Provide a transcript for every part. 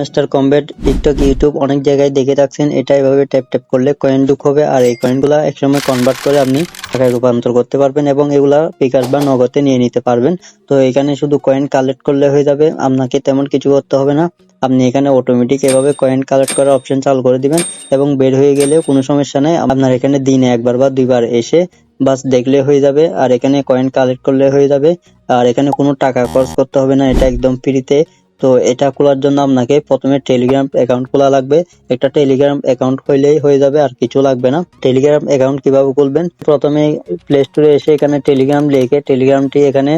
Master combat TikTok YouTube অনেক জায়গায় দেখে থাকছেন। এটা এভাবে ট্যাপ ট্যাপ করলে কয়েন ঢুক হবে আর এই কয়েনগুলা একসময় কনভার্ট করে আপনি টাকায় রূপান্তর করতে পারবেন এবং এগুলা বিকাশ বা নগদে নিয়ে নিতে পারবেন। তো এখানে শুধু কয়েন কালেক্ট করলে হয়ে যাবে, আপনাকে তেমন কিছু করতে হবে না। আপনি এখানে অটোমেটিক এভাবে কয়েন কালেক্ট করার অপশন চালু করে দিবেন এবং বের হয়ে গেলেও কোনো সমস্যা নাই। আপনার এখানে দিনে একবার বা দুইবার এসে বাস দেখলে হয়ে যাবে আর এখানে কয়েন কালেক্ট করলে হয়ে যাবে। আর এখানে কোনো টাকা খরচ করতে হবে না, এটা একদম ফ্রিতে তো এটা খোলার জন্য আপনাকে প্রথমে টেলিগ্রাম অ্যাকাউন্ট খোলা লাগবে। একটা টেলিগ্রাম অ্যাকাউন্ট খুললেই হয়ে যাবে, আর কিছু লাগবে না। টেলিগ্রাম অ্যাকাউন্ট কীভাবে খুলবেন? প্রথমে প্লে স্টোরে এসে এখানে টেলিগ্রাম লিখে টেলিগ্রামটি এখানে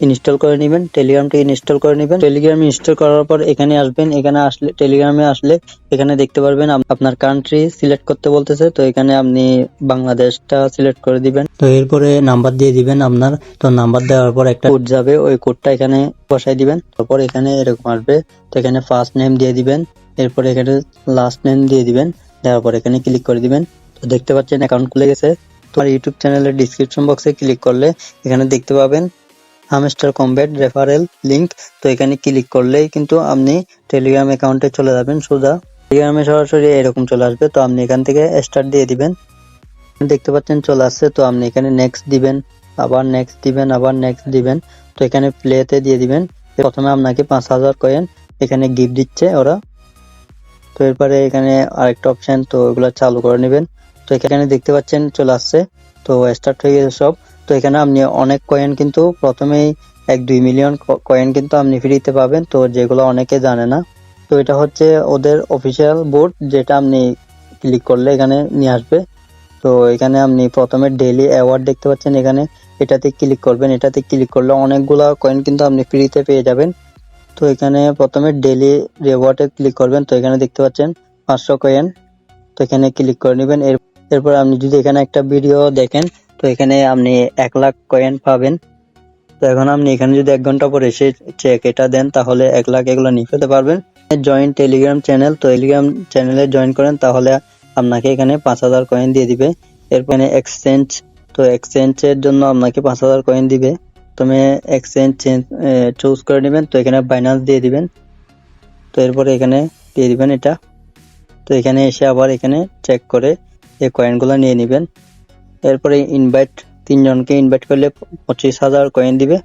ইনস্টল করে নেবেন টেলিগ্রামটি ইনস্টল করে নেবেন। টেলিগ্রাম ইনস্টল করার পর এখানে আসবেন এখানে আসলে টেলিগ্রামে আসলে এখানে দেখতে পারবেন আপনার কান্ট্রি সিলেক্ট করতে বলতেছে তো এখানে আপনি বাংলাদেশটা সিলেক্ট করে দিবেন। তো এরপরে নাম্বার দিয়ে দিবেন আপনার তো নাম্বার দেওয়ার পর একটা কোড যাবে ওই কোডটা এখানে বসাই দিবেন তারপর এখানে এরকম আসবে তো এখানে ফার্স্ট নেম দিয়ে দিবেন এরপর এখানে লাস্ট নেম দিয়ে দিবেন দেওয়ার পর এখানে ক্লিক করে দিবেন। তো দেখতে পাচ্ছেন অ্যাকাউন্ট খুলে গেছে তো ইউটিউব চ্যানেলের ডিসক্রিপশন বক্সে ক্লিক করলে এখানে দেখতে পাবেন হামস্টার কমব্যাট রেফারেল লিংক তো এখানে ক্লিক করলেই কিন্তু আপনি টেলিগ্রাম অ্যাকাউন্টে চলে যাবেন, সোজা। টেলিগ্রামে সরাসরি এরকম চলে আসবে, তো আপনি এখান থেকে স্টার্ট দিয়ে দিবেন। দেখতে পাচ্ছেন চলে আসছে, তো আপনি এখানে নেক্সট দিবেন, আবার নেক্সট দিবেন, আবার নেক্সট দিবেন। তো এখানে প্লেতে দিয়ে দিবেন। প্রথমে আপনাকে পাঁচ হাজার কয়েন এখানে গিফট দিচ্ছে ওরা। তো এরপরে এখানে আরেকটা অপশন তো এগুলো চালু করে নেবেন। তো এখানে দেখতে পাচ্ছেন চলে আসছে, তো স্টার্ট হয়ে গেছে সব। তো এখানে আপনি অনেক কয়েন কিন্তু প্রথমেই এক দুই মিলিয়ন কয়েন কিন্তু আপনি ফ্রিতে পাবেন। তো যেগুলো অনেকে জানে না। তো এটা হচ্ছে ওদের অফিসিয়াল বোর্ড যেটা আপনি ক্লিক করলে এখানে নিয়ে আসবে। তো এখানে আপনি প্রথমে ডেইলি অ্যাওয়ার্ড দেখতে পাচ্ছেন এখানে। এটাতে ক্লিক করবেন। এটাতে ক্লিক করলে অনেকগুলো কয়েন কিন্তু আপনি ফ্রিতে পেয়ে যাবেন। তো এখানে প্রথমে ডেইলি রিওয়ার্ডে ক্লিক করবেন। তো এখানে দেখতে পাচ্ছেন পাঁচশো কয়েন তো এখানে ক্লিক করে নেবেন। এর এরপর আপনি যদি এখানে একটা ভিডিও দেখেন তো এখানে আপনি এক লাখ কয়েন পাবেন। তো এখন আপনি এখানে যদি এক ঘণ্টা পরে এসে চেক এটা দেন, তাহলে এক লাখ এগুলো নিয়ে ফেলতে পারবেন। জয়েন্ট টেলিগ্রাম চ্যানেল তো টেলিগ্রাম চ্যানেলে জয়েন করেন, তাহলে আপনাকে এখানে পাঁচ হাজার কয়েন দিয়ে দিবে। এরপর এক্সচেঞ্জ তো এক্সচেঞ্জের জন্য আপনাকে পাঁচ হাজার কয়েন দিবে। তুমি এক্সচেঞ্জ চুজ করে নেবেন, তো এখানে বাইন্যান্স দিয়ে দিবেন। তো এরপরে এখানে দিয়ে দিবেন এটা। তো এখানে এসে আবার এখানে চেক করে এই কয়েনগুলো নিয়ে নেবেন। এরপরে ইনভাইট তিনজনকে ইনভাইট করলে পঁচিশ হাজার কয়েন দিবে।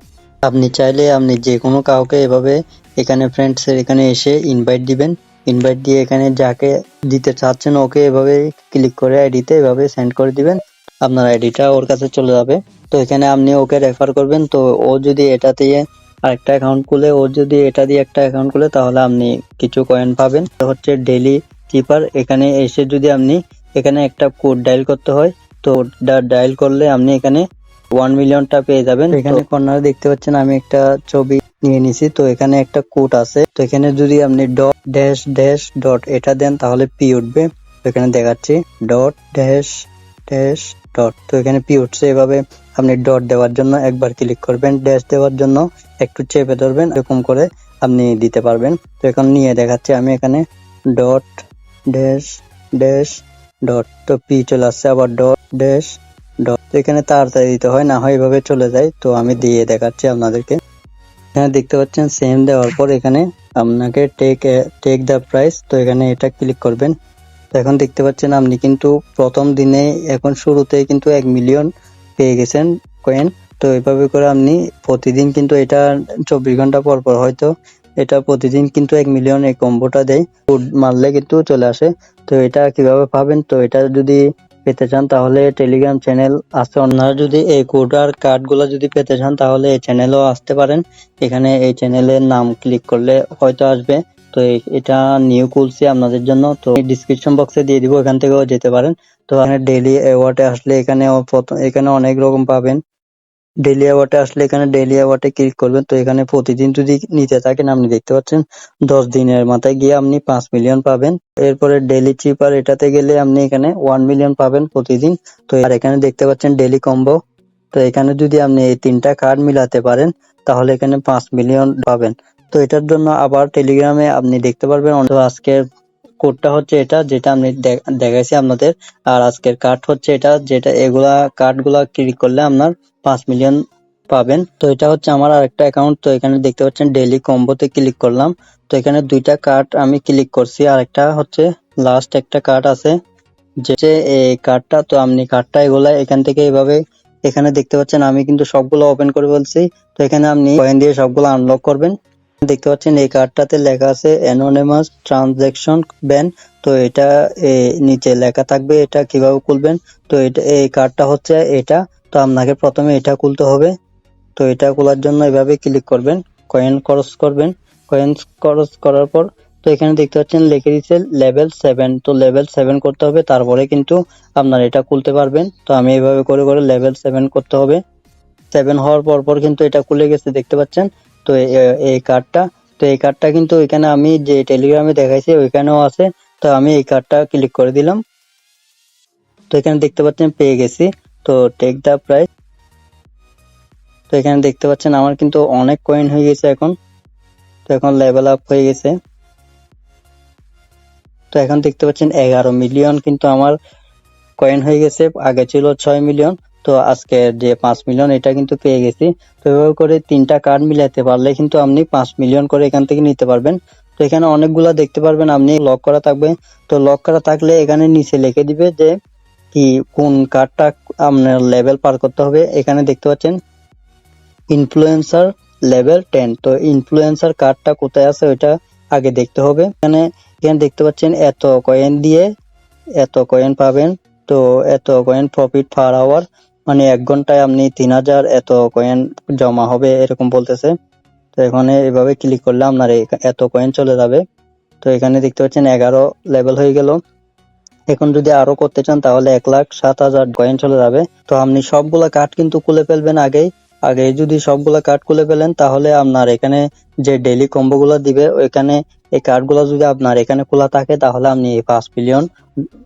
আপনি চাইলে আপনি যে কোনো কাউকে এভাবে এখানে ফ্রেন্ডসের এখানে এসে ইনভাইট দিবেন। ইনভাইট দিয়ে এখানে যাকে দিতে চাচ্ছেন ওকে এভাবে ক্লিক করে আইডিতে এভাবে সেন্ড করে দিবেন। আপনার আইডিটা ওর কাছে চলে যাবে। তো এখানে আপনি ওকে রেফার করবেন। তো ও যদি এটা দিয়ে আরেকটা অ্যাকাউন্ট খুলে, ও যদি এটা দিয়ে একটা অ্যাকাউন্ট খুলে, তাহলে আপনি কিছু কয়েন পাবেন। হচ্ছে ডেলি চিপার এখানে এসে যদি আপনি এখানে একটা কোড ডায়াল করতে হয় তো ডায়াল করলে আপনি এখানে ওয়ান মিলিয়নটা পেয়ে যাবেন। এখানে কর্নারে দেখতে পাচ্ছেন আমি একটা ছবি নিয়ে নিছি। তো এখানে একটা কোড আছে। তো এখানে যদি আপনি ডট ড্যাশ ড্যাশ ডট এটা দেন, তাহলে পি উঠবে। তো এখানে দেখাচ্ছি ডট ড্যাশ ড্যাশ ডট তো এখানে পি উঠছে এভাবে আপনি ডট দেওয়ার জন্য একবার ক্লিক করবেন। ড্যাশ দেওয়ার জন্য একটু চেপে ধরবেন, এরকম করে আপনি দিতে পারবেন। তো এখন নিয়ে দেখাচ্ছি আমি এখানে ডট ড্যাশ ড্যাশ ডট তো পি চলে আসছে, আবার ডট ড্যাশ ডট এখানে তাড়াতাড়ি দিতে হয়, না হয় এভাবে চলে যায়। তো আমি দিয়ে দেখাচ্ছি আপনাদেরকে। এখানে দেখতে পাচ্ছেন সেম দেওয়ার পর এখানে আপনাকে টেক টেক দ্য প্রাইস তো এখানে এটা ক্লিক করবেন। তো এখন দেখতে পাচ্ছেন, আপনি কিন্তু প্রথম দিনে, এখন শুরুতেই কিন্তু এক মিলিয়ন পেয়ে গেছেন কয়েন তো এইভাবে করে আপনি প্রতিদিন কিন্তু এটা চব্বিশ ঘণ্টা পর পর হয়তো এটা প্রতিদিন কিন্তু এক মিলিয়ন এই কম্বোটা দেয়। মারলে কিন্তু চলে আসে। তো এটা কীভাবে পাবেন? তো এটা যদি পেতে চান, তাহলে টেলিগ্রাম চ্যানেল আছে। আপনারা যদি এই কোড আর কার্ডগুলা যদি পেতে চান, তাহলে এই চ্যানেলও আসতে পারেন। এখানে এই চ্যানেলের নাম ক্লিক করলে হয়তো আসবে। তো এটা নিউ খুলছি আপনাদের জন্য। তো ডিসক্রিপশন বক্সে দিয়ে দিব, এখান থেকেও যেতে পারেন। তো এখানে ডেইলি অ্যাওয়ার্ডে আসলে এখানে এখানে অনেক রকম পাবেন। ডেইলি অ্যাওয়ার্ডে আসলে এখানে ডেইলি অ্যাওয়ার্ডে ক্লিক করবেন। তো এখানে প্রতিদিন যদি নিতে থাকেন, আপনি দেখতে পাচ্ছেন দশ দিনের মাথায় গিয়ে আপনি পাঁচ মিলিয়ন পাবেন। এরপরে ডেইলি চিপার এটাতে গেলে আপনি এখানে ওয়ান মিলিয়ন পাবেন প্রতিদিন। তো আর এখানে দেখতে পাচ্ছেন ডেইলি কম্বো তো এখানে যদি আপনি এই তিনটা কার্ড মিলাতে পারেন, তাহলে এখানে পাঁচ মিলিয়ন পাবেন। তো এটার জন্য আবার টেলিগ্রামে আপনি দেখতে পারবেন। তো আজকের কোডটা হচ্ছে এটা, যেটা আমি দেখাইছি আপনাদের। আর আজকের কার্ড হচ্ছে এটা, যেটা এগুলা কার্ডগুলা ক্লিক করলে আপনার পাঁচ মিলিয়ন পাবেন। তো এটা হচ্ছে আমার আরেকটা অ্যাকাউন্ট তো এখানে দেখতে পাচ্ছেন ডেইলি কম্বোতে ক্লিক করলাম। তো এখানে দুইটা কার্ড আমি ক্লিক করছি আরেকটা হচ্ছে লাস্ট একটা কার্ড আছে। যে এই কার্ডটা তো আপনি কার্ডটা এগুলা এখান থেকে এভাবে এখানে দেখতে পাচ্ছেন, আমি কিন্তু সবগুলো ওপেন করে বলছি। তো এখানে আপনি কয়েন দিয়ে সবগুলো আনলক করবেন। দেখতে পাচ্ছেন, এই কার্ডটাতে লেখা আছে অ্যানোনিমাস ট্রানজ্যাকশন ব্যান তো এটা নিচে লেখা থাকবে এটা কীভাবে খুলবেন? তো এটা, এই কার্ডটা হচ্ছে এটা, তো আপনাকে প্রথমে এটা খুলতে হবে। তো এটা খোলার জন্য এভাবে ক্লিক করবেন কয়েন খরচ করবেন। কয়েন খরচ করার পর, তো এখানে দেখতে পাচ্ছেন, লিখে দিচ্ছে লেভেল সেভেন তো লেভেল সেভেন করতে হবে, তারপরে কিন্তু আপনার এটা খুলতে পারবেন। তো আমি এইভাবে করে করে লেভেল সেভেন করতে হবে। সেভেন হওয়ার পর পর কিন্তু এটা খুলে গেছে, দেখতে পাচ্ছেন। তো এই কার্ডটা তো এই কার্ডটা কিন্তু এখানে আমি যে টেলিগ্রামে দেখাইছি, ওইখানেও আছে। তো আমি এই কার্ডটা ক্লিক করে দিলাম। তো এখানে দেখতে পাচ্ছেন, পেয়ে গেছি। তো টেক দা প্রাইস তো এখানে দেখতে পাচ্ছেন, আমার কিন্তু অনেক কয়েন হয়ে গেছে এখন। তো এখন লেভেল আপ হয়ে গেছে। তো এখন দেখতে পাচ্ছেন, এগারো মিলিয়ন কিন্তু আমার কয়েন হয়ে গেছে। আগে ছিল ছয় মিলিয়ন তো আজকে যে পাঁচ মিলিয়ন এটা কিন্তু পেয়ে গেছি। তো এভাবে করে তিনটা কার্ড মিলাতে পারলে কিন্তু আপনি পাঁচ মিলিয়ন করে এখান থেকে নিতে পারবেন। তো এখানে অনেকগুলা দেখতে পারবেন, আপনি লক করা থাকবে। তো লক করা থাকলে এখানে নিচে লিখে দিবে যে কি, কোন কার্ডটা আপনার লেভেল পার করতে হবে। এখানে দেখতে পাচ্ছেন ইনফ্লুয়েন্সার লেভেল টেন তো ইনফ্লুয়েন্সার কার্ডটা কোথায় আছে ওইটা আগে দেখতে হবে। এখানে এখানে দেখতে পাচ্ছেন, এত কয়েন দিয়ে এত কয়েন পাবেন। তো এত কয়েন প্রফিট পার আওয়ার মানে এক ঘন্টায় আপনি তিন হাজার এত কয়েন জমা হবে, এরকম বলতেছে। তো এখানে এভাবে ক্লিক করলে আপনার এত কয়েন চলে যাবে। তো এখানে দেখতে পাচ্ছেন এগারো লেভেল হয়ে গেল। এখন যদি আরও করতে চান তাহলে এক লাখ সাত হাজার কয়েন চলে যাবে। তো আপনি সবগুলা কার্ড কিন্তু খুলে ফেলবেন আগেই। আগে যদি সবগুলা কার্ড খুলে ফেলেন তাহলে আপনার এখানে যে ডেইলি কম্বো গুলো দিবে, ওইখানে এই কার্ডগুলো যদি আপনার এখানে খোলা থাকে তাহলে আপনি এই পাঁচ মিলিয়ন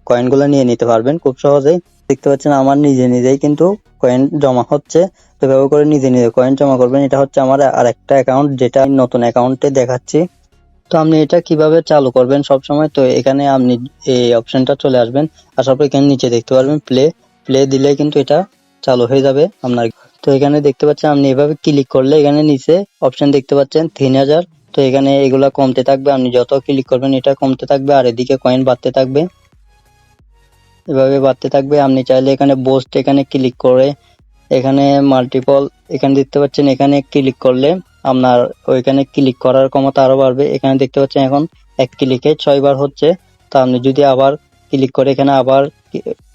কয়েনগুলো নিয়ে নিতে পারবেন খুব সহজেই। দেখতে পাচ্ছেন আমার নিজে নিজেই কিন্তু কয়েন জমা হচ্ছে। তো ব্যবহার করে নিজে নিজে কয়েন জমা করবেন। এটা হচ্ছে আমার আরেকটা অ্যাকাউন্ট যেটা নতুন অ্যাকাউন্টে দেখাচ্ছি। তো আপনি এটা কীভাবে চালু করবেন সব সময় তো এখানে আপনি এই অপশনটা চলে আসবেন। আসার পর এখানে নিচে দেখতে পারবেন প্লে প্লে দিলে কিন্তু এটা চালু হয়ে যাবে আপনার। তো এখানে দেখতে পাচ্ছেন আপনি এভাবে ক্লিক করলে এখানে নিচে অপশন দেখতে পাচ্ছেন তিন হাজার। তো এখানে এগুলা কমতে থাকবে। আপনি যত ক্লিক করবেন এটা কমতে থাকবে। আর এদিকে কয়েন বাড়তে থাকবে। এভাবে বাড়তে থাকবে। আপনি চাইলে এখানে বোস্ট এখানে ক্লিক করে, এখানে মাল্টিপল এখানে দেখতে পাচ্ছেন এখানে ক্লিক করলে আপনার ওইখানে ক্লিক করার ক্ষমতা আরও বাড়বে। এখানে দেখতে পাচ্ছেন এখন এক ক্লিকে ছয় বার হচ্ছে। তো আপনি যদি আবার ক্লিক করে এখানে আবার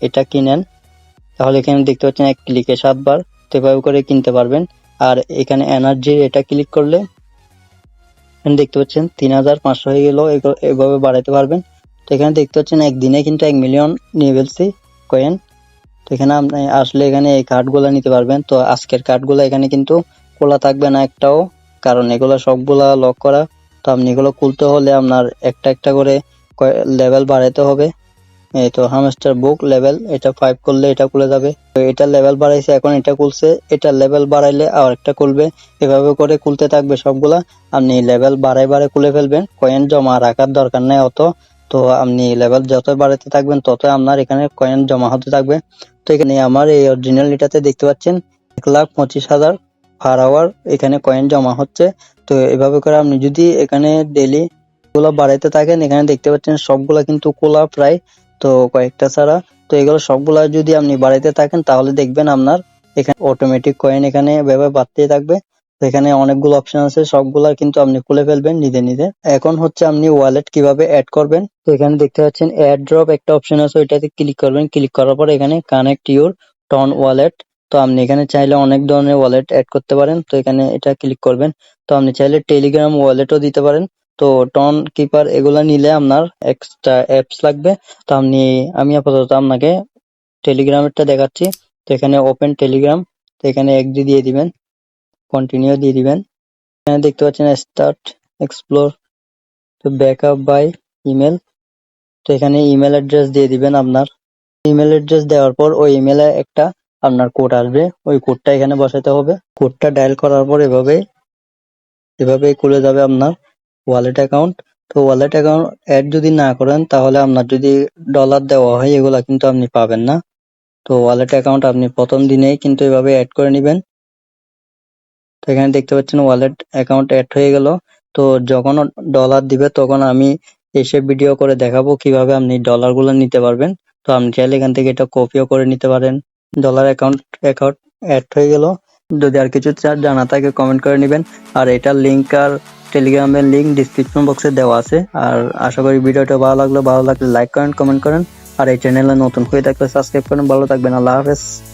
এটা কিনেন, তাহলে এখানে দেখতে পাচ্ছেন এক ক্লিকে সাতবার তো এভাবে করে কিনতে পারবেন। আর এখানে এনার্জি এটা ক্লিক করলে দেখতে পাচ্ছেন তিন হাজার পাঁচশো হয়ে গেল এভাবে বাড়াইতে পারবেন। তো এখানে দেখতে পাচ্ছেন একদিনে কিন্তু এক মিলিয়ন নিয়ে ফেলছি কয়েন তো এখানে আপনি আসলে এখানে এই কার্ডগুলো নিতে পারবেন। তো আজকের কার্ডগুলো এখানে কিন্তু খোলা থাকবে না একটাও, কারণ এগুলো সবগুলা লক করা। তো আপনি এগুলো খুলতে হলে আপনার একটা একটা করে লেভেল বাড়াইতে হবে। এই তো হামস্টার বুক লেভেল এটা ফাইভ করলে এটা খুলে যাবে। তো এটা লেভেল বাড়াইছে, এখন এটা খুলছে। এটা লেভেল বাড়াইলে আর একটা খুলবে। এভাবে করে খুলতে থাকবে সবগুলা। আপনি লেভেল বাড়াই বাড়াই খুলে ফেলবেন। কয়েন জমা রাখার দরকার নেই অত। তো আপনি লেভেল যত বাড়াতে থাকবেন, তত আপনার এখানে কয়েন জমা হতে থাকবে। তো এখানে আমার এই অরিজিনাল এটাতে দেখতে পাচ্ছেন, এক লাখ পঁচিশ হাজার পার আওয়ার এখানে কয়েন জমা হচ্ছে। তো এভাবে করে আপনি যদি এখানে ডেলি গুলো বাড়াইতে থাকেন, এখানে দেখতে পাচ্ছেন সবগুলা কিন্তু খোলা প্রায়, তো কয়েকটা ছাড়া। তো এগুলো সবগুলা যদি আপনি বাড়াইতে থাকেন, তাহলে দেখবেন আপনার এখানে অটোমেটিক কয়েন এখানে এভাবে বাড়তেই থাকবে। এখানে অনেকগুলো অপশন আছে, সবগুলা কিন্তু আপনি খুলে ফেলবেন নিজে নিজে। এখন হচ্ছে আপনি ওয়ালেট কীভাবে অ্যাড করবেন? তো এখানে দেখতে পাচ্ছেন অ্যাড ড্রপ একটা অপশন আছে, ওইটাতে ক্লিক করবেন। ক্লিক করার পর এখানে কানেক্ট ইউর টন ওয়ালেট তো আপনি এখানে চাইলে অনেক ধরনের ওয়ালেট অ্যাড করতে পারেন। তো এখানে এটা ক্লিক করবেন। তো আপনি চাইলে টেলিগ্রাম ওয়ালেটও দিতে পারেন। তো টন কিপার এগুলা নিলে আপনার এক্সট্রা অ্যাপস লাগবে। তো আপনি, আমি আপাতত আপনাকে টেলিগ্রামেরটা দেখাচ্ছি। তো এখানে ওপেন টেলিগ্রাম তো এখানে এগ্রি দিয়ে দিবেন। কন্টিনিউ দিয়ে দিবেন। এখানে দেখতে পাচ্ছেন স্টার্ট এক্সপ্লোর তো ব্যাকআপ বাই ইমেল তো এখানে ইমেল অ্যাড্রেস দিয়ে দিবেন আপনার। ইমেল অ্যাড্রেস দেওয়ার পর ওই ইমেলে একটা আপনার কোড আসবে। ওই কোডটা এখানে বসাতে হবে। কোডটা ডায়াল করার পর এভাবে এভাবে খুলে যাবে আপনার ওয়ালেট অ্যাকাউন্ট তো ওয়ালেট অ্যাকাউন্ট অ্যাড যদি না করেন, তাহলে আপনার যদি ডলার দেওয়া হয়, এগুলা কিন্তু আপনি পাবেন না। তো ওয়ালেট অ্যাকাউন্ট আপনি প্রথম দিনেই কিন্তু এভাবে অ্যাড করে নেবেন। তো এখানে দেখতে পাচ্ছেন ওয়ালেট অ্যাকাউন্ট অ্যাড হয়ে গেল। তো যখন ডলার দিবে তখন আমি এসে ভিডিও করে দেখাবো কীভাবে আপনি ডলারগুলো নিতে পারবেন। তো আপনি চাইলে এখান থেকে এটা কপিও করে নিতে পারেন। ডলার অ্যাকাউন্ট অ্যাকাউন্ট অ্যাড হয়ে গেল। যদি আর কিছু চা- জানা থাকে কমেন্ট করে নেবেন। আর এটার লিঙ্ক আর টেলিগ্রামের লিঙ্ক ডিসক্রিপশন বক্সে দেওয়া আছে। আর আশা করি ভিডিওটা ভালো লাগল। ভালো লাগলে লাইক করেন কমেন্ট করেন। আর এই চ্যানেলে নতুন হয়ে থাকলে সাবস্ক্রাইব করেন। ভালো থাকবেন। আল্লাহ হাফেজ।